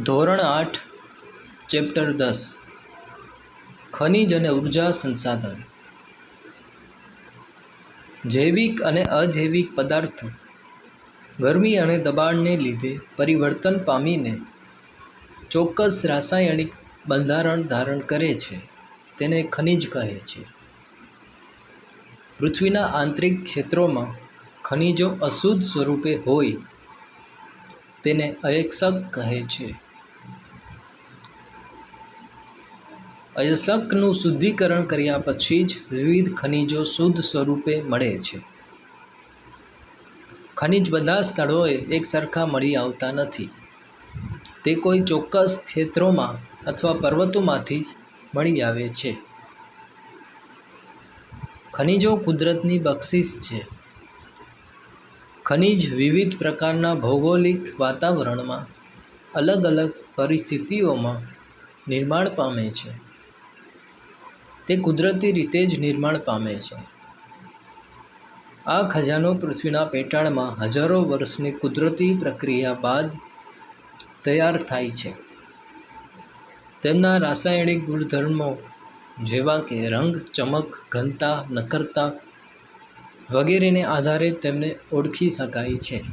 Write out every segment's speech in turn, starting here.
ધોરણ આઠ, ચેપ્ટર દસ. ખનિજ અને ઊર્જા સંસાધન. જૈવિક અને અજૈવિક પદાર્થો. ગરમી અને દબાણને લીધે પરિવર્તન પામીને ચોક્કસ રાસાયણિક બંધારણ ધારણ કરે છે, તેને ખનિજ કહે છે. પૃથ્વીના આંતરિક ક્ષેત્રોમાં ખનિજો અશુદ્ધ સ્વરૂપે હોય, તેને અયક્ષક કહે છે. અયસ્કનું શુદ્ધિકરણ કર્યા પછી જ વિવિધ ખનિજો શુદ્ધ સ્વરૂપે મળે છે. ખનિજ બધા સ્થળોએ એક સરખા મળી આવતા નથી. તે કોઈ ચોક્કસ ક્ષેત્રોમાં અથવા પર્વતોમાંથી મળી આવે છે. ખનિજો કુદરતની બક્ષિસ છે. ખનિજ વિવિધ પ્રકારના ભૌગોલિક વાતાવરણમાં અલગ અલગ પરિસ્થિતિઓમાં નિર્માણ પામે છે. તે કુદરતી રીતે જ નિર્માણ પામે છે. આ ખજાનો પૃથ્વીના પેટાળમાં હજારો વર્ષની કુદરતી પ્રક્રિયા બાદ તૈયાર થાય છે. તેમના રાસાયણિક ગુણધર્મો જેવા કે રંગ, ચમક, ઘનતા નકરતા વગેરેને આધારે તેમને ઓળખી શકાય છે.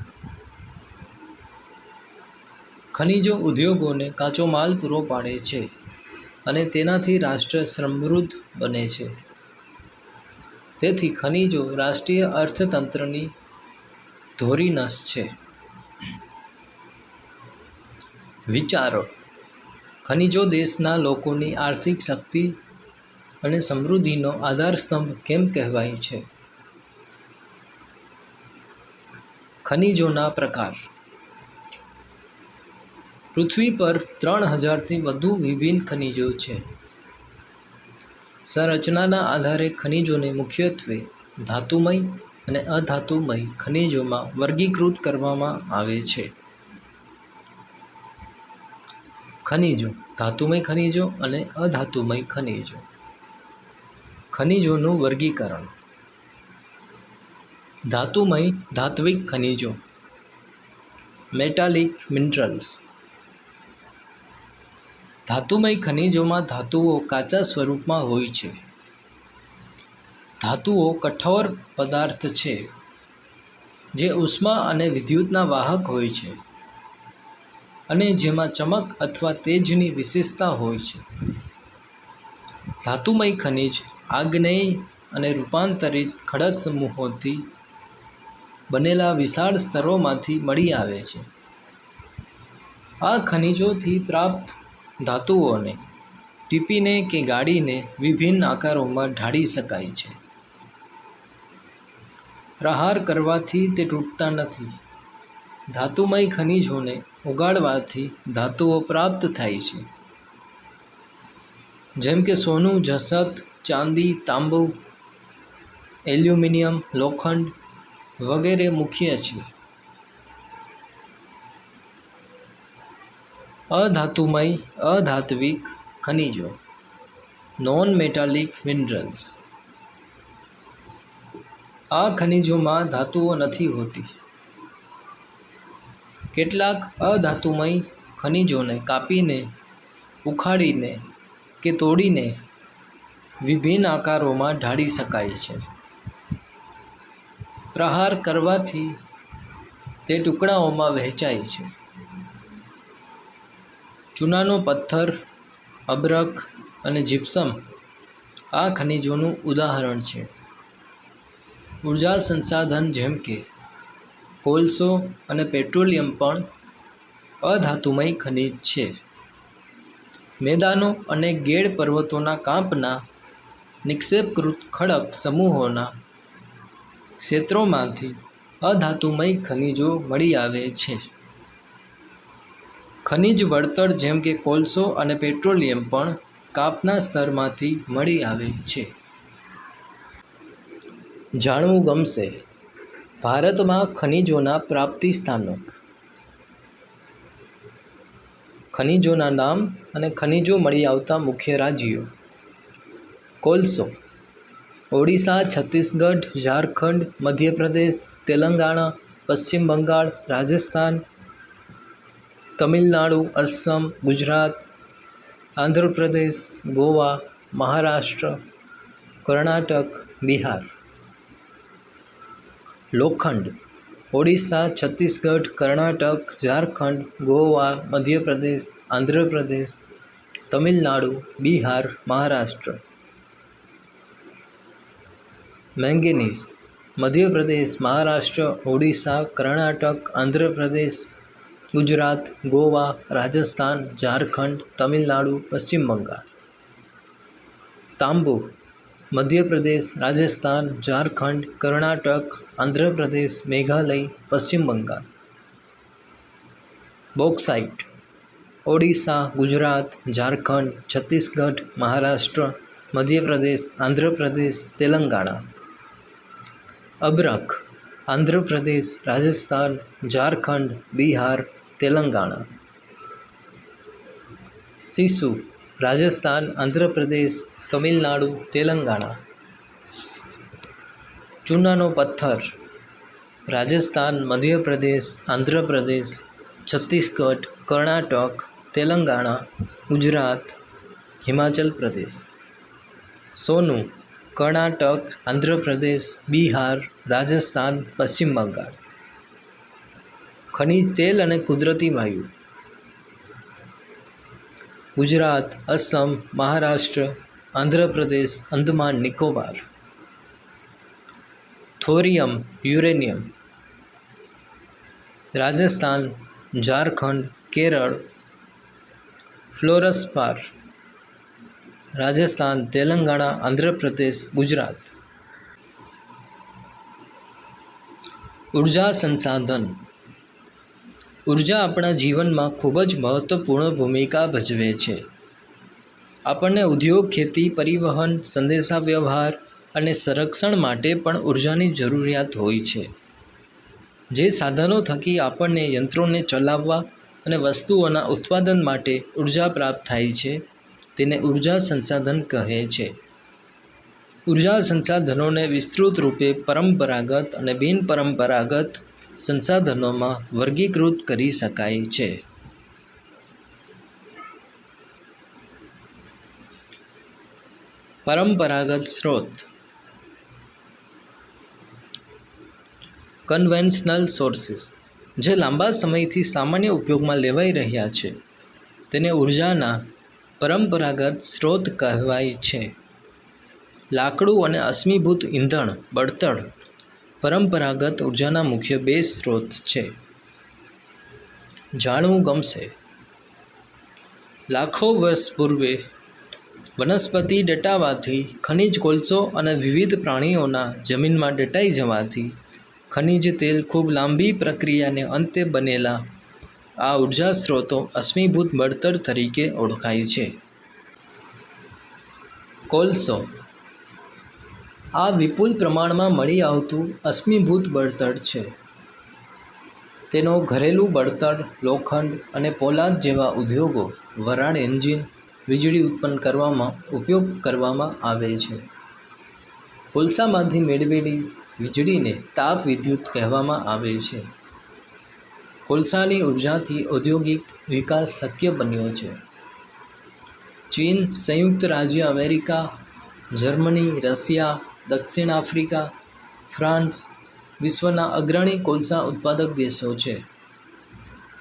ખનિજો ઉદ્યોગોને કાચો માલ પૂરો પાડે છે. અને તેનાથી રાષ્ટ્ર સમૃદ્ધ બને છે. તેથી ખનિજો રાષ્ટ્રીય અર્થતંત્રની ધોરીનસ છે. વિચારો, ખનિજો દેશના લોકોની આર્થિક શક્તિ અને સમૃદ્ધિનો આધારસ્તંભ કેમ કહેવાય છે? ખનિજોના પ્રકાર પૃથ્વી પર ત્રણ હજારથી વધુ વિભિન્ન ખનિજો છે. સંરચનાના આધારે ખનિજોને મુખ્યત્વે ધાતુમય અને અધાતુમય ખનિજોમાં વર્ગીકૃત કરવામાં આવે છે. ખનિજો ધાતુમય ખનિજો અને અધાતુમય ખનિજો. ખનિજોનું વર્ગીકરણ. ધાતુમય ધાત્વિક ખનિજો. Metallic minerals. ધાતુમય ખનિજોમાં ધાતુઓ કાચા સ્વરૂપમાં હોય છે. ધાતુઓ કઠોર પદાર્થ છે, જે ઉષ્મા અને વિદ્યુતના વાહક હોય છે અને જેમાં ચમક અથવા તેજની વિશેષતા હોય છે. ધાતુમય ખનિજ આગ્નેય અને રૂપાંતરિત ખડક સમૂહોથી બનેલા વિશાળ સ્તરોમાંથી મળી આવે છે. આ ખનિજોથી પ્રાપ્ત ધાતુઓને, ટીપીને કે ગાળીને વિભિન્ન આકારોમાં ઢાળી શકાય છે. પ્રહાર કરવાથી તે તૂટતા નથી. ધાતુમય ખનિજોને ઉગાડવાથી ધાતુઓ પ્રાપ્ત થાય છે. જેમ કે સોનું, જસત, ચાંદી, તાંબુ, એલ્યુમિનિયમ, લોખંડ વગેરે મુખ્ય છે. અધાતુમય, અધાત્વિક ખનિજો નોન મેટાલિક મિનરલ્સ આ ખનિજોમાં ધાતુઓ નથી હોતી. કેટલાક અધાતુમય ખનિજોને કાપીને, ઉખાડીને કે તોડીને વિભિન્ન આકારોમાં ઢાળી શકાય છે. પ્રહાર કરવાથી તે ટુકડાઓમાં વહેંચાય છે. ચૂનાનો પથ્થર, અબરખ અને જીપ્સમ આ ખનિજોનું ઉદાહરણ છે. ઊર્જા સંસાધન જેમ કે કોલસો અને પેટ્રોલિયમ પણ અધાતુમય ખનિજ છે. મેદાનો અને ગેડ પર્વતોના કાંપના નિક્ષેપકૃત ખડક સમૂહોના ક્ષેત્રોમાંથી અધાતુમય ખનિજો મળી આવે છે. ખનિજ વળતર જેમ કે કોલસો અને પેટ્રોલિયમ પણ કાપના સ્તરમાંથી મળી આવે છે. જાણવું ગમશે. ભારતમાં ખનિજોના પ્રાપ્તિ સ્થાનો. ખનિજોના નામ અને ખનિજો મળી આવતા મુખ્ય રાજ્યો. કોલસો. ઓડિશા, છત્તીસગઢ, ઝારખંડ, મધ્યપ્રદેશ, તેલંગાણા, પશ્ચિમ બંગાળ, રાજસ્થાન તમિલનાડુ અસમ ગુજરાત આંધ્રપ્રદેશ ગોવા મહારાષ્ટ્ર કર્ણાટક બિહાર લોખંડ ઓડિશા છત્તીસગઢ કર્ણાટક ઝારખંડ ગોવા મધ્યપ્રદેશ આંધ્રપ્રદેશ તમિલનાડુ બિહાર મહારાષ્ટ્ર મેંગેનીઝ મધ્યપ્રદેશ મહારાષ્ટ્ર ઓડિશા કર્ણાટક આંધ્રપ્રદેશ ગુજરાત, ગોવા, રાજસ્થાન, ઝારખંડ, તમિલનાડુ, પશ્ચિમ બંગાળ. તાંબુ, મધ્યપ્રદેશ, રાજસ્થાન, ઝારખંડ, કર્ણાટક, આંધ્રપ્રદેશ, મેઘાલય, પશ્ચિમ બંગાળ. બોક્સાઇટ, ઓડિશા, ગુજરાત, ઝારખંડ, છત્તીસગઢ, મહારાષ્ટ્ર, મધ્યપ્રદેશ, આંધ્રપ્રદેશ, તેલંગાણા. અબરખ, આંધ્રપ્રદેશ, રાજસ્થાન, ઝારખંડ, બિહાર તેલંગાણા. સીસુ, રાજસ્થાન, આંધ્રપ્રદેશ, તમિલનાડુ, તેલંગાણા. ચૂનાનો પથ્થર, રાજસ્થાન, મધ્યપ્રદેશ, આંધ્રપ્રદેશ, છત્તીસગઢ, કર્ણાટક, તેલંગાણા, ગુજરાત, હિમાચલ પ્રદેશ. સોનું, કર્ણાટક, આંધ્રપ્રદેશ, બિહાર, રાજસ્થાન, પશ્ચિમ બંગાળ. ખનિજ તેલ અને કુદરતી વાયુ. Gujarat, Assam, Maharashtra, Andhra Pradesh, Andaman, Nicobar. Thorium, uranium. Rajasthan, Jharkhand, Kerala. Fluorspar. Rajasthan, Telangana, Andhra Pradesh, Gujarat. ઊર્જા સંસાધન. ઊર્જા આપણા જીવનમાં ખૂબ જ મહત્ત્વપૂર્ણ ભૂમિકા ભજવે છે. આપણને ઉદ્યોગ, ખેતી, પરિવહન, સંદેશાવ્યવહાર અને સંરક્ષણ માટે પણ ઉર્જાની જરૂરિયાત હોય છે. જે સાધનો થકી આપણને યંત્રોને ચલાવવા અને વસ્તુઓના ઉત્પાદન માટે ઊર્જા પ્રાપ્ત થાય છે, તેને ઊર્જા સંસાધન કહે છે. ઊર્જા સંસાધનોને વિસ્તૃત રૂપે પરંપરાગત અને બિનપરંપરાગત સંસાધનોમાં વર્ગીકૃત કરી શકાય છે. પરંપરાગત સ્ત્રોત કન્વેન્શનલ સોર્સિસ, જે લાંબા સમયથી સામાન્ય ઉપયોગમાં લેવાઈ રહ્યા છે. તેને ઉર્જાના પરંપરાગત સ્ત્રોત કહેવાય છે. લાકડું અને અશ્મિભૂત ઈંધણ, બળતણ પરંપરાગત ઉર્જાના મુખ્ય બે સ્ત્રોત છે. જાણવું ગમશે. લાખો વર્ષ પૂર્વે વનસ્પતિ ડટાવાથી ખનિજ કોલસો અને વિવિધ પ્રાણીઓના જમીનમાં ડટાઈ જવાથી ખનિજ તેલ ખૂબ લાંબી પ્રક્રિયાને અંતે બનેલા આ ઊર્જા સ્ત્રોતો અશ્મિભૂત બળતર તરીકે ઓળખાય છે. કોલસો આ વિપુલ પ્રમાણમાં મળી આવતું અશ્મિભૂત બળતણ છે. તેનો ઘરેલું બળતણ, લોખંડ અને પોલાદ જેવા ઉદ્યોગો, વરાળ એન્જિન વીજળી ઉત્પન્ન કરવામાં ઉપયોગ કરવામાં આવે છે. કોલસામાંથી મેળવેલી વીજળીને તાપ વિદ્યુત કહેવામાં આવે છે. કોલસાની ઉર્જાથી ઔદ્યોગિક વિકાસ શક્ય બન્યો છે. ચીન, સંયુક્ત રાજ્ય અમેરિકા, જર્મની, રશિયા દક્ષિણ આફ્રિકા, ફ્રાન્સ, વિશ્વના અગ્રણી કોલસા ઉત્પાદક દેશો છે.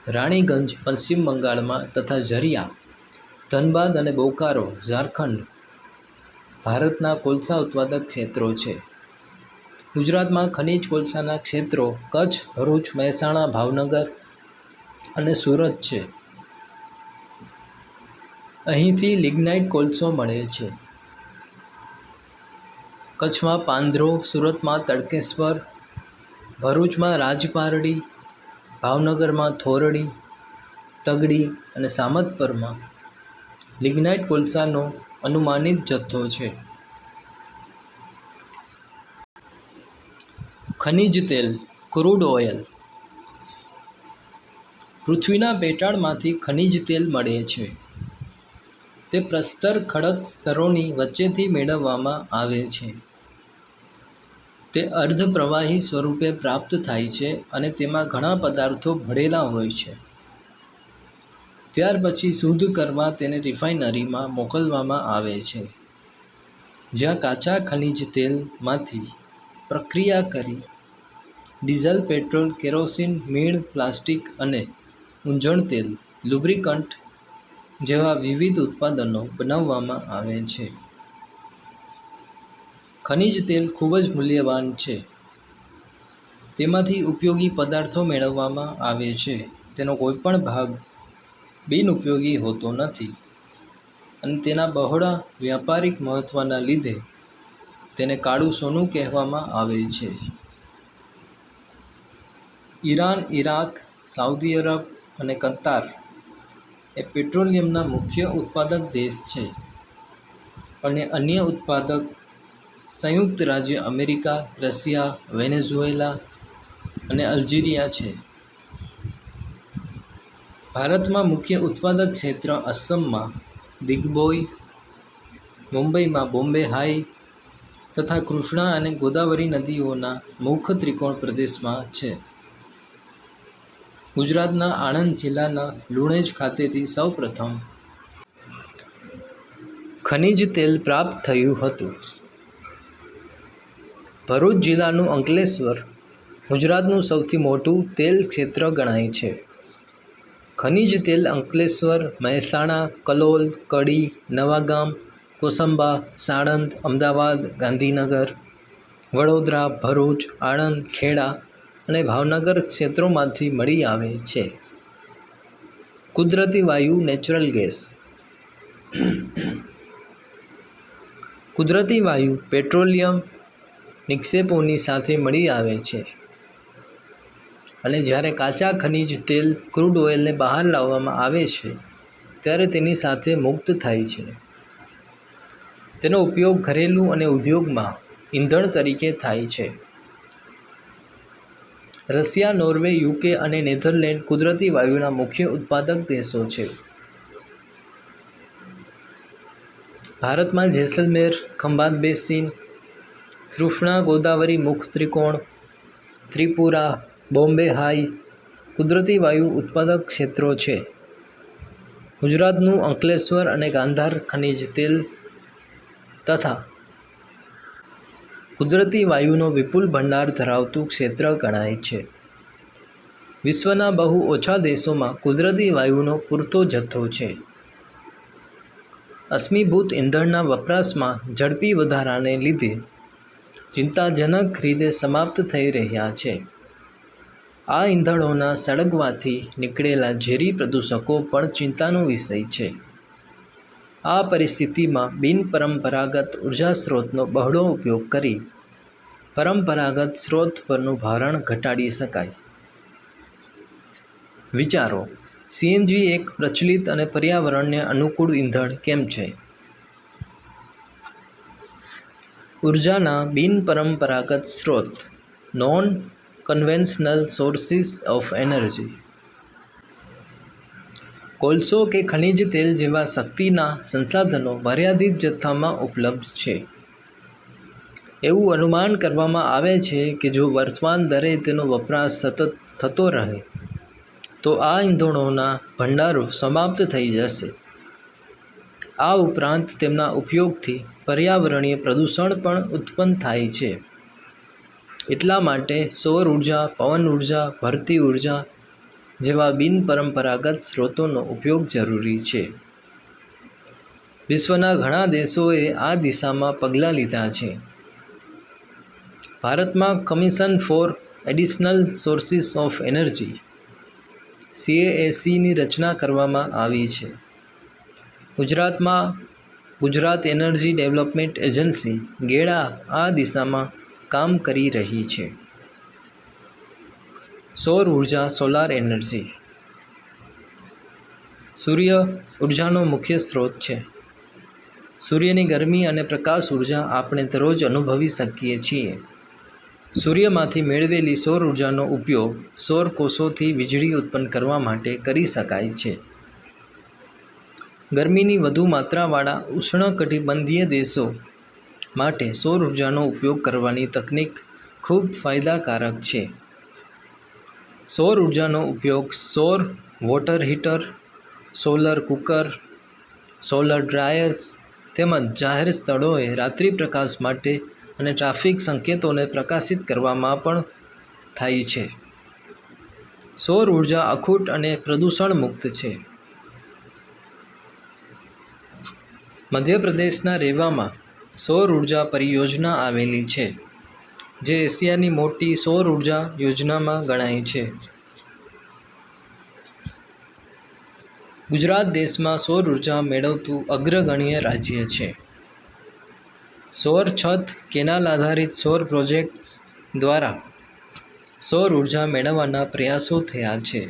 રાણીગંજ, પશ્ચિમ બંગાળમાં તથા ઝરિયા ધનબાદ અને બોકારો, ઝારખંડ ભારતના કોલસા ઉત્પાદક ક્ષેત્રો છે. ગુજરાતમાં ખનિજ કોલસાના ક્ષેત્રો કચ્છ, ભરૂચ, મહેસાણા, ભાવનગર અને સુરત છે. અહીંથી લિગ્નાઇટ કોલસો મળે છે. કચ્છમાં પાંદરો, સુરતમાં તડકેશ્વર, ભરૂચમાં રાજપારડી, ભાવનગરમાં થોરડી, તગડી અને સામતપરમાં લિગ્નાઇટ કોલસાનો અનુમાનિત જથ્થો છે. ખનિજ તેલ, ક્રૂડ ઓઇલ. પૃથ્વીના પેટાળમાંથી ખનિજ તેલ મળે છે. તે પ્રસ્તર ખડક સ્તરોની વચ્ચેથી મેળવવામાં આવે છે. તે અર્ધ પ્રવાહી સ્વરૂપે પ્રાપ્ત થાય છે અને તેમાં ઘણા પદાર્થો ભળેલા હોય છે. ત્યાર પછી શુદ્ધ કરવા તેને રિફાઇનરીમાં મોકલવામાં આવે છે. જ્યાં કાચા ખનિજ તેલમાંથી પ્રક્રિયા કરી ડીઝલ, પેટ્રોલ, કેરોસીન, મીણ, પ્લાસ્ટિક અને ઊંજણ તેલ, લુબ્રિકન્ટ જેવા વિવિધ ઉત્પાદનો બનાવવામાં આવે છે. ખનિજ તેલ ખૂબ જ મૂલ્યવાન છે. તેમાંથી ઉપયોગી પદાર્થો મેળવવામાં આવે છે. તેનો કોઈપણ ભાગ બિનઉપયોગી હોતો નથી અને તેના બહોળા વ્યાપારિક મહત્ત્વના લીધે તેને કાળું સોનું કહેવામાં આવે છે. ઈરાન ઇરાક સાઉદી અરબ અને કતાર એ પેટ્રોલિયમના મુખ્ય ઉત્પાદક દેશ છે અને અન્ય ઉત્પાદક સંયુક્ત રાજ્ય અમેરિકા, રશિયા, વેનેઝુએલા અને અલ્જીરિયા છે. ભારતમાં મુખ્ય ઉત્પાદક ક્ષેત્ર અસમમાં દિગ્બોય મુંબઈમાં બોમ્બે હાઈ તથા કૃષ્ણા અને ગોદાવરી નદીઓના મુખ્ય ત્રિકોણ પ્રદેશમાં છે. ગુજરાતના આણંદ જિલ્લાના લુણેજ ખાતેથી સૌપ્રથમ ખનિજ તેલ પ્રાપ્ત થયું હતું. ભરૂચ જિલ્લાનું અંકલેશ્વર, ગુજરાતનું સૌથી મોટું તેલ ક્ષેત્ર ગણાય છે. ખનિજ તેલ અંકલેશ્વર, મહેસાણા, કલોલ, કડી, નવાગામ, કોસંબા, સાણંદ, અમદાવાદ, ગાંધીનગર, વડોદરા, ભરૂચ, આણંદ, ખેડા અને ભાવનગર ક્ષેત્રોમાંથી મળી આવે છે. કુદરતી વાયુ નેચરલ ગેસ. કુદરતી વાયુ પેટ્રોલિયમ નિક્ષેપોની સાથે મળી આવે છે. અને જ્યારે કાચા ખનિજ તેલ ક્રૂડ ઓઇલને બહાર લાવવામાં આવે છે, ત્યારે તેની સાથે મુક્ત થાય છે. તેનો ઉપયોગ ઘરેલું અને ઉદ્યોગમાં ઈંધણ તરીકે થાય છે. રશિયા, નોર્વે, યુકે અને નેધરલેન્ડ કુદરતી વાયુના મુખ્ય ઉત્પાદક દેશો છે. ભારતમાં જેસલમેર, ખંભાત બેસિન કૃષ્ણા ગોદાવરી મુખ ત્રિકોણ, ત્રિપુરા, બોમ્બે હાઈ, કુદરતી વાયુ ઉત્પાદક ક્ષેત્રો છે. ગુજરાતનું અંકલેશ્વર અને ગાંધાર ખનિજ તેલ તથા કુદરતી વાયુનો વિપુલ ભંડાર ધરાવતું ક્ષેત્ર ગણાય છે. વિશ્વના બહુ ઓછા દેશોમાં કુદરતી વાયુનો પૂરતો જથ્થો છે. અશ્મિભૂત ઇંધણના વપરાશમાં ઝડપી વધારાને લીધે ચિંતાજનક રીતે સમાપ્ત થઈ રહ્યા છે. આ ઈંધણોના સળગવાથી નીકળેલા ઝેરી પ્રદૂષકો પણ ચિંતાનો વિષય છે. આ પરિસ્થિતિમાં બિનપરંપરાગત ઊર્જા સ્ત્રોતનો બહોળો ઉપયોગ કરી પરંપરાગત સ્ત્રોત પરનું ભારણ ઘટાડી શકાય. વિચારો, સીએનજી એક પ્રચલિત અને પર્યાવરણને અનુકૂળ ઇંધણ કેમ છે? ઉર્જાના બિનપરંપરાગત સ્ત્રોત, non conventional sources of energy. કોલસો કે ખનિજ તેલ જેવા શક્તિના સંસાધનો મર્યાદિત જથ્થામાં ઉપલબ્ધ છે. એવું અનુમાન કરવામાં આવે છે કે જો વર્તમાન દરે તેનો વપરાશ સતત થતો રહે, તો આ ઇંધણોના ભંડારો સમાપ્ત થઈ જશે. આ ઉપરાંત તેમના ઉપયોગથી પર્યાવરણીય પ્રદૂષણ પણ ઉત્પન્ન થાય છે. એટલા માટે સૌર ઊર્જા, પવન ઊર્જા ભરતી ઊર્જા જેવા બિનપરંપરાગત સ્ત્રોતોનો ઉપયોગ જરૂરી છે. વિશ્વના ઘણા દેશોએ આ દિશામાં પગલાં લીધા છે. ભારતમાં Commission for Additional Sources of Energy સીએએસીની રચના કરવામાં આવી છે. ગુજરાતમાં Gujarat Energy Development Agency GEDA આ દિશામાં કામ કરી રહી છે. સૌર ઊર્જા સોલાર એનર્જી સૂર્ય ઉર્જાનો મુખ્ય સ્ત્રોત છે. સૂર્યની ગરમી અને પ્રકાશ ઊર્જા આપણે દરરોજ અનુભવી શકીએ છીએ. સૂર્યમાંથી મેળવેલી સૌર ઉર્જાનો ઉપયોગ સૌર કોષોથી વીજળી ઉત્પન્ન કરવા માટે કરી શકાય છે. ગરમીની વધુ માત્રાવાળા ઉષ્ણકટિબંધીય દેશો માટે સૌર ઉર્જાનો ઉપયોગ કરવાની તકનિક ખૂબ ફાયદાકારક છે. સૌર ઊર્જાનો ઉપયોગ સૌર water heater, solar cooker, solar dryers તેમજ જાહેર સ્થળોએ રાત્રિ પ્રકાશ માટે અને ટ્રાફિક સંકેતોને પ્રકાશિત કરવામાં પણ થાય છે. સૌર ઊર્જા અખૂટ અને પ્રદૂષણ મુક્ત છે. મધ્યપ્રદેશના રેવામાં સૌર ઊર્જા પરિયોજના આવેલી છે, જે એશિયાની મોટી સૌર ઊર્જા યોજનામાં ગણાય છે. ગુજરાત દેશમાં સૌર ઊર્જા મેળવતું અગ્રગણ્ય રાજ્ય છે. સૌર છત કેનાલ આધારિત સૌર પ્રોજેક્ટ્સ દ્વારા સૌર ઊર્જા મેળવવાના પ્રયાસો થયા છે.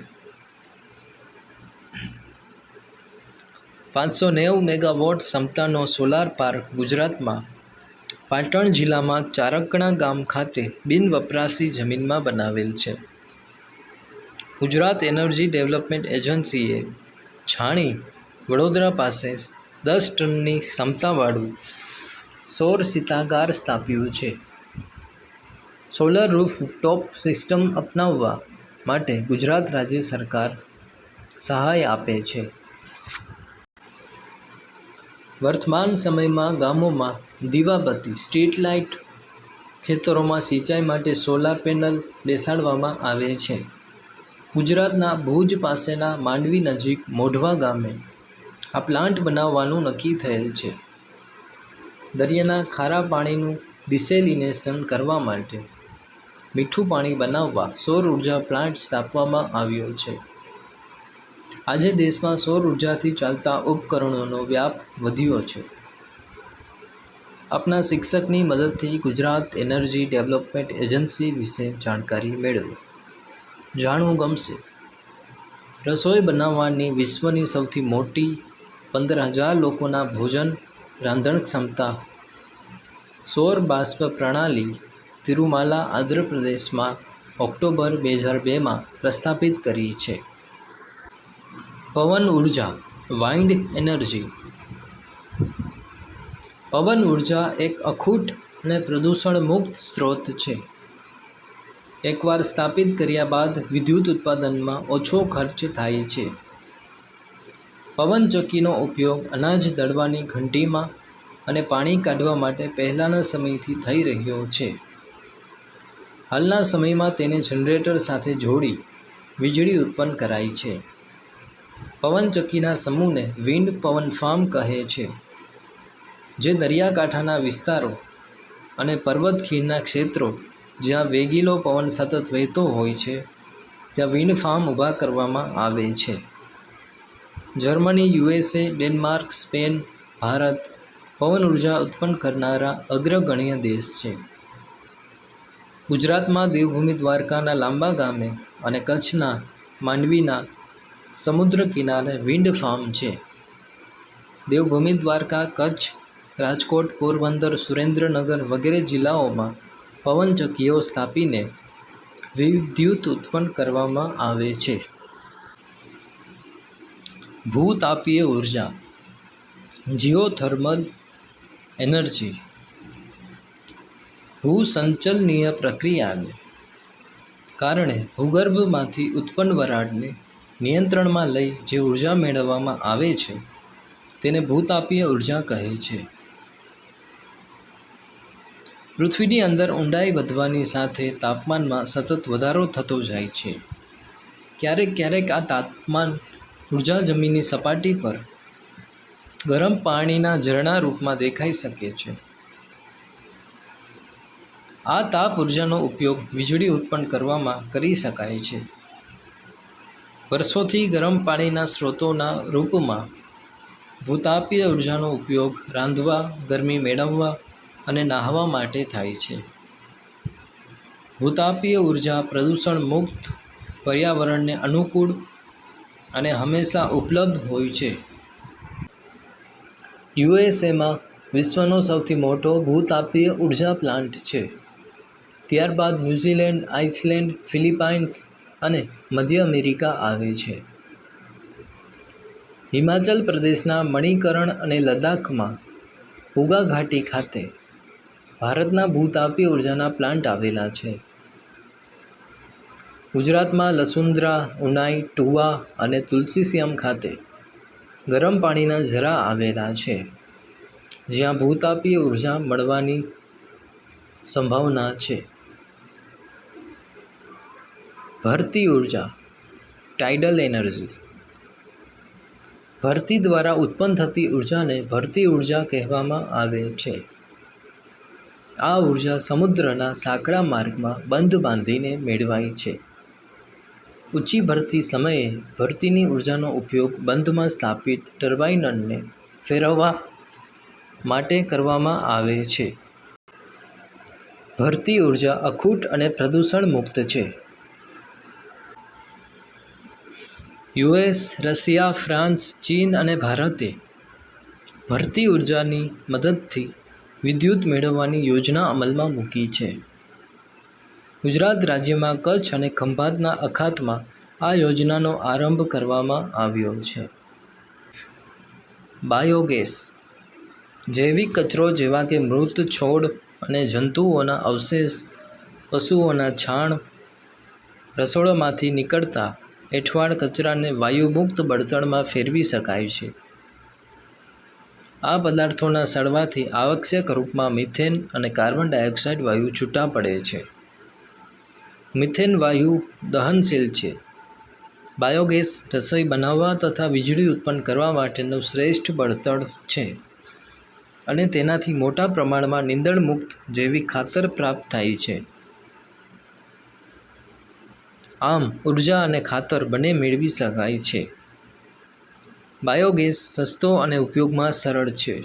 પાંચસો નેવું મેગાવોટ ક્ષમતાનો સોલાર પાર્ક ગુજરાતમાં પાટણ જિલ્લામાં ચારકણા ગામ ખાતે બિનવપરાશી જમીનમાં બનાવેલ છે. ગુજરાત એનર્જી ડેવલપમેન્ટ એજન્સીએ છાણી વડોદરા પાસે દસ ટનની ક્ષમતાવાળું સૌર સિતાગાર સ્થાપ્યું છે. સોલર રૂફ ટોપ સિસ્ટમ અપનાવવા માટે ગુજરાત રાજ્ય સરકાર સહાય આપે છે. વર્તમાન સમયમાં ગામોમાં દીવાબત્તી, સ્ટ્રીટ લાઇટ ખેતરોમાં સિંચાઈ માટે સોલાર પેનલ બેસાડવામાં આવે છે. ગુજરાતના ભુજ પાસેના માંડવી નજીક મોઢવા ગામે આ પ્લાન્ટ બનાવવાનું નક્કી થયેલ છે. દરિયાના ખારા પાણીનું ડિસેલિનેશન કરવા માટે મીઠું પાણી બનાવવા સૌર ઊર્જા પ્લાન્ટ સ્થાપવામાં આવ્યો છે. આજે દેશમાં સૌર ઉર્જાથી ચાલતા ઉપકરણોનો વ્યાપ વધ્યો છે. આપના શિક્ષકની મદદથી ગુજરાત એનર્જી ડેવલપમેન્ટ એજન્સી વિશે જાણકારી મેળવો. જાણવું ગમશે. રસોઈ બનાવવાની વિશ્વની સૌથી મોટી પંદર હજાર લોકોના ભોજન રાંધણ ક્ષમતા, સૌર બાષ્પ પ્રણાલી તિરુમાલા આંધ્રપ્રદેશમાં ઓક્ટોબર બે હજાર બેમાં પ્રસ્થાપિત કરી છે. પવન ઊર્જા વાઇન્ડ એનર્જી પવન ઊર્જા એક અખૂટ અને પ્રદૂષણ મુક્ત સ્ત્રોત છે. એકવાર સ્થાપિત કર્યા બાદ વિદ્યુત ઉત્પાદનમાં ઓછો ખર્ચ થાય છે. પવનચક્કીનો ઉપયોગ અનાજ દળવાની ઘંટીમાં અને પાણી કાઢવા માટે પહેલાંના સમયથી થઈ રહ્યો છે. હાલના સમયમાં તેને જનરેટર સાથે જોડી વીજળી ઉત્પન્ન કરાય છે. પવનચક્કીના સમૂહને વિન્ડ પવન ફાર્મ કહે છે, જે દરિયાકાંઠાના વિસ્તારો અને પર્વત ખીણના ક્ષેત્રો જ્યાં વેગીલો પવન સતત વહેતો હોય છે, ત્યાં વિન્ડ ફાર્મ ઊભા કરવામાં આવે છે. Germany, USA, Denmark, Spain, Bharat પવન ઊર્જા ઉત્પન્ન કરનારા અગ્રગણ્ય દેશ છે. ગુજરાતમાં દેવભૂમિ દ્વારકાના લાંબા ગામે અને કચ્છના માંડવીના સમુદ્ર કિનારે વિન્ડ ફાર્મ છે. દેવભૂમિ દ્વારકા, કચ્છ, રાજકોટ, પોરબંદર, સુરેન્દ્રનગર વગેરે જિલ્લાઓમાં પવનચક્કીઓ સ્થાપીને વિદ્યુત ઉત્પન્ન કરવામાં આવે છે. ભૂતાપીય ઊર્જા, જીઓથર્મલ એનર્જી, ભૂસંચલનીય પ્રક્રિયાને કારણે ભૂગર્ભમાંથી ઉત્પન્ન વરાળને નિયંત્રણમાં લઈ જે ઊર્જા મેળવવામાં આવે છે, તેને ભૂતાપીય ઊર્જા કહે છે. પૃથ્વીની અંદર ઊંડાઈ વધવાની સાથે તાપમાનમાં સતત વધારો થતો જાય છે. ક્યારેક ક્યારેક આ તાપમાન ઊર્જા જમીનની સપાટી પર ગરમ પાણીના ઝરણા રૂપમાં દેખાઈ શકે છે. આ તાપ ઉર્જાનો ઉપયોગ વીજળી ઉત્પન્ન કરવામાં કરી શકાય છે. વર્ષોથી ગરમ પાણીના સ્ત્રોતોના રૂપમાં ભૂતાપીય ઉર્જાનો ઉપયોગ રાંધવા, ગરમી મેળવવા અને નાહવા માટે થાય છે. ભૂતાપીય ઊર્જા પ્રદૂષણ મુક્ત પર્યાવરણને અનુકૂળ અને હંમેશા ઉપલબ્ધ હોય છે. યુએસએમાં વિશ્વનો સૌથી મોટો ભૂતાપીય ઊર્જા પ્લાન્ટ છે. ત્યારબાદ ન્યૂઝીલેન્ડ, આઇસલેન્ડ, ફિલિપાઇન્સ અને મધ્ય અમેરિકા આવે છે. હિમાચલ પ્રદેશના મણિકરણ અને લદ્દાખમાં ઉગા ઘાટી ખાતે ભારતના ભૂતાપીય ઉર્જાના પ્લાન્ટ આવેલા છે. ગુજરાતમાં લસુન્દ્રા ઉનાઈ, ટુવા અને તુલસીશ્યામ ખાતે ગરમ પાણીના ઝરા આવેલા છે. જ્યાં ભૂતાપીય ઊર્જા મળવાની સંભાવના છે. ભરતી ઊર્જા ટાઇડલ એનર્જી ભરતી દ્વારા ઉત્પન્ન થતી ઉર્જાને ભરતી ઊર્જા કહેવામાં આવે છે. આ ઊર્જા સમુદ્રના સાંકડા માર્ગમાં બંધ બાંધીને મેળવાય છે. ઊંચી ભરતી સમયે ભરતીની ઉર્જાનો ઉપયોગ બંધમાં સ્થાપિત ટર્બાઇનને ફેરવવા માટે કરવામાં આવે છે. ભરતી ઊર્જા અખૂટ અને પ્રદૂષણ મુક્ત છે. યુએસ, રશિયા, ફ્રાન્સ, ચીન અને ભારતે ભરતી ઉર્જાની મદદથી વિદ્યુત મેળવવાની યોજના અમલમાં મૂકી છે. ગુજરાત રાજ્યમાં કચ્છ અને ખંભાતના અખાતમાં આ યોજનાનો આરંભ કરવામાં આવ્યો છે. બાયોગેસ, જૈવિક કચરો જેવા કે મૃત છોડ અને જંતુઓના અવશેષ, પશુઓના છાણ, રસોડામાંથી નીકળતા એઠવાડ કચરાને વાયુમુક્ત બળતણમાં ફેરવી શકાય છે. આ પદાર્થોના સડવાથી આવશ્યક રૂપમાં મિથેન અને કાર્બન ડાયોક્સાઇડ વાયુ છૂટા પડે છે. મિથેન વાયુ દહનશીલ છે. બાયોગેસ રસોઈ બનાવવા તથા વીજળી ઉત્પન્ન કરવા માટેનું શ્રેષ્ઠ બળતણ છે. અને તેનાથી મોટા પ્રમાણમાં નીંદણમુક્ત જૈવિક ખાતર પ્રાપ્ત થાય છે. આમ ઊર્જા અને ખાતર બંને મેળવી શકાય છે. બાયોગેસ સસ્તો અને ઉપયોગમાં સરળ છે.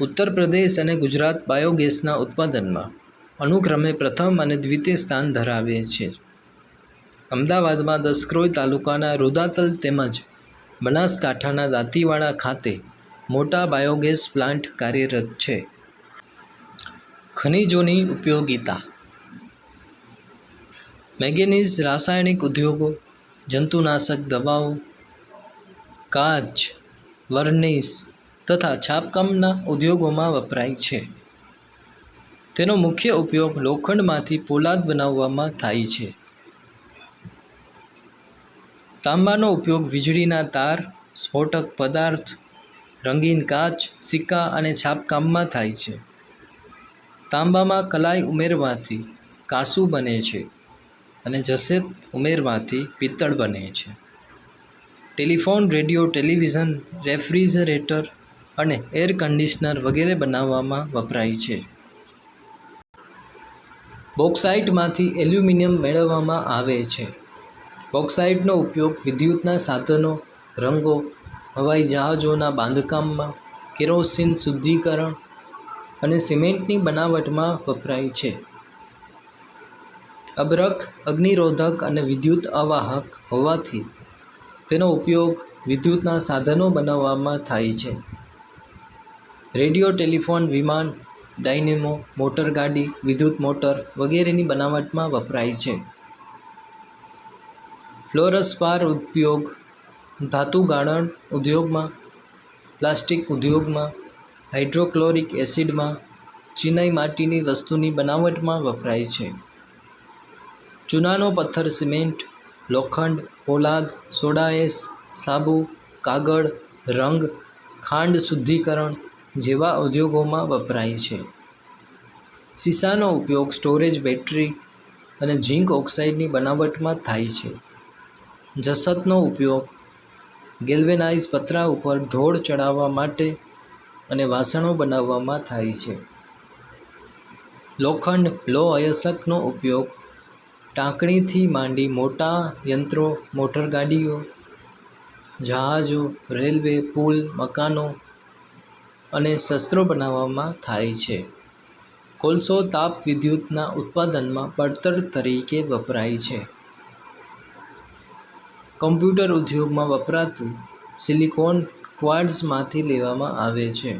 ઉત્તર પ્રદેશ અને ગુજરાત બાયોગેસના ઉત્પાદનમાં અનુક્રમે પ્રથમ અને દ્વિતીય સ્થાન ધરાવે છે. અમદાવાદમાં દસક્રોઈ તાલુકાના રૂદાતલ તેમજ બનાસકાંઠાના દાંતીવાડા ખાતે મોટા બાયોગેસ પ્લાન્ટ કાર્યરત છે. ખનિજોની ઉપયોગિતા મેંગેનીઝ, રાસાયણિક ઉદ્યોગો, જંતુનાશક દવાઓ, કાચ, વર્નિસ તથા છાપકામના ઉદ્યોગોમાં વપરાય છે. તેનો મુખ્ય ઉપયોગ લોખંડમાંથી પોલાદ બનાવવામાં થાય છે. તાંબાનો ઉપયોગ વીજળીના તાર, સ્ફોટક પદાર્થ, રંગીન કાચ, સિક્કા અને છાપકામમાં થાય છે. તાંબામાં કલાઈ ઉમેરવાથી કાસું બને છે. અને જસેત ઉમેરવાથી પિત્તળ બને છે. ટેલિફોન, રેડિયો, ટેલિવિઝન, રેફ્રિજરેટર અને એર કન્ડિશનર વગેરે બનાવવામાં વપરાય છે. બોક્સાઇટમાંથી એલ્યુમિનિયમ મેળવવામાં આવે છે. બોક્સાઇટનો ઉપયોગ વિદ્યુતના સાધનો, રંગો, હવાઈ જહાજોના બાંધકામમાં, કેરોસીન શુદ્ધિકરણ અને સિમેન્ટની બનાવટમાં વપરાય છે. અબરખ, અગ્નિરોધક અને વિદ્યુત અવાહક હોવાથી તેનો ઉપયોગ વિદ્યુતના સાધનો બનાવવામાં થાય છે. રેડિયો, ટેલિફોન, વિમાન, ડાયનેમો મોટરગાડી વિદ્યુત મોટર વગેરેની બનાવટમાં વપરાય છે. ફ્લોરસ્પાર ઉપયોગ ધાતુ ગાળણ ઉદ્યોગમાં, પ્લાસ્ટિક ઉદ્યોગમાં, હાઇડ્રોક્લોરિક એસિડમાં, ચિનાઈ માટીની વસ્તુની બનાવટમાં વપરાય છે. ચૂનાનો પથ્થર, સિમેન્ટ, લોખંડ, પોલાદ સોડાએસ સાબુ, કાગળ, રંગ, ખાંડ શુદ્ધિકરણ જેવા ઉદ્યોગોમાં વપરાય છે. સીસાનો ઉપયોગ સ્ટોરેજ બેટરી અને ઝીંક ઓક્સાઇડની બનાવટમાં થાય છે. જસતનો ઉપયોગ ગેલ્વેનાઇઝ પતરા ઉપર ઢોળ ચડાવવા માટે અને વાસણો બનાવવામાં થાય છે. લોખંડ, લો અયસ્કનો ઉપયોગ ટાંકણીથી માંડી મોટા યંત્રો મોટરગાડીઓ જહાજો, રેલવે, પુલ, મકાનો અને શસ્ત્રો બનાવવામાં થાય છે. કોલસો તાપ વિદ્યુતના ઉત્પાદનમાં પડતર તરીકે વપરાય છે. કમ્પ્યુટર ઉદ્યોગમાં વપરાતું સિલિકોન ક્વાર્ટ્ઝમાંથી લેવામાં આવે છે.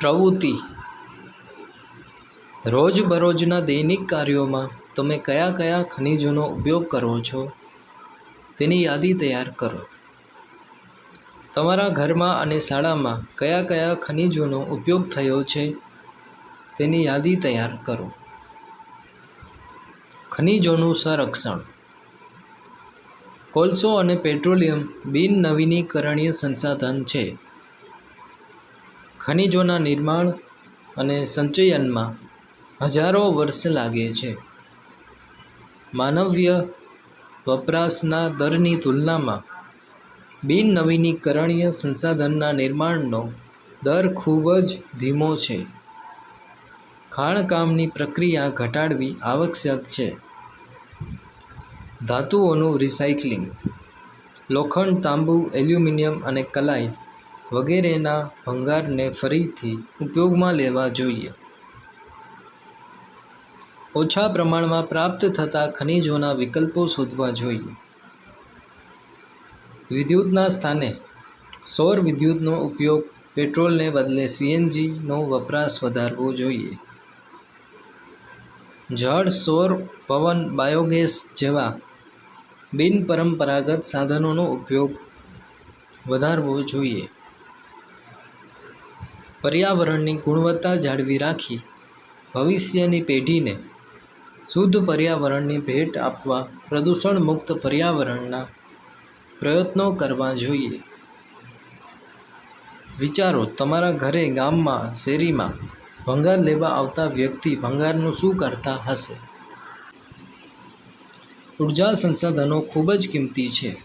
પ્રવૃત્તિ રોજબરોજના દૈનિક કાર્યોમાં તમે કયા કયા ખનિજોનો ઉપયોગ કરો છો? તેની યાદી તૈયાર કરો. તમારા ઘરમાં અને શાળામાં કયા કયા ખનિજોનો ઉપયોગ થયો છે? તેની યાદી તૈયાર કરો. ખનિજોનું સંરક્ષણ. કોલસો અને પેટ્રોલિયમ બિન નવીનીકરણીય સંસાધન છે. ખનિજોના નિર્માણ અને સંચયનમાં હજારો વર્ષ લાગે છે. માનવીય વપરાશના દરની તુલનામાં બિન નવીનીકરણીય સંસાધનના નિર્માણનો દર ખૂબ જ ધીમો છે. ખાણકામની પ્રક્રિયા ઘટાડવી આવશ્યક છે. ધાતુઓનું રિસાયક્લિંગ, લોખંડ, તાંબુ, એલ્યુમિનિયમ અને કલાઈ વગેરેના ભંગારને ફરીથી ઉપયોગમાં લેવા જોઈએ. ઓછા પ્રમાણમાં પ્રાપ્ત થતા ખનિજોના વિકલ્પો શોધવા જોઈએ. વિદ્યુતના સ્થાને સૌર વિદ્યુતનો ઉપયોગ પેટ્રોલને બદલે સીએનજીનો વપરાશ વધારવો જોઈએ. જળ, સૌર, પવન, બાયોગેસ જેવા બિનપરંપરાગત સાધનોનો ઉપયોગ વધારવો જોઈએ. પર્યાવરણની ગુણવત્તા જાળવી રાખી ભવિષ્યની પેઢીને શુદ્ધ પર્યાવરણની ભેટ આપવા પ્રદૂષણ મુક્ત પર્યાવરણના પ્રયત્નો કરવા જોઈએ. વિચારો, તમારા ઘરે ગામમાં, શેરીમાં ભંગાર લેવા આવતા વ્યક્તિ ભંગારનું શું કરતા હશે? ઊર્જા સંસાધનો ખૂબ જ કિંમતી છે.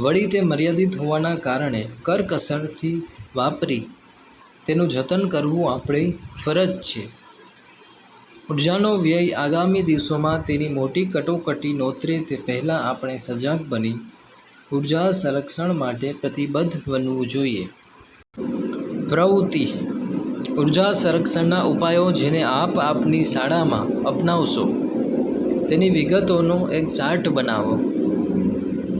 વળી તે મર્યાદિત હોવાના કારણે કરકસરથી વાપરી તેનું જતન કરવું આપણી ફરજ છે. ઉર્જાનો વ્યય આગામી દિવસોમાં તેની મોટી કટોકટી નોતરે તે પહેલાં આપણે સજાગ બની ઊર્જા સંરક્ષણ માટે પ્રતિબદ્ધ બનવું જોઈએ. પ્રવૃત્તિ. ઊર્જા સંરક્ષણના ઉપાયો જેને આપ આપની શાળામાં અપનાવશો. તેની વિગતોનો એક ચાર્ટ બનાવો.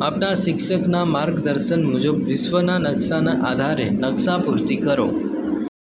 આપના શિક્ષકના માર્ગદર્શન મુજબ વિશ્વના નકશાના આધારે નકશા પૂર્તિ કરો.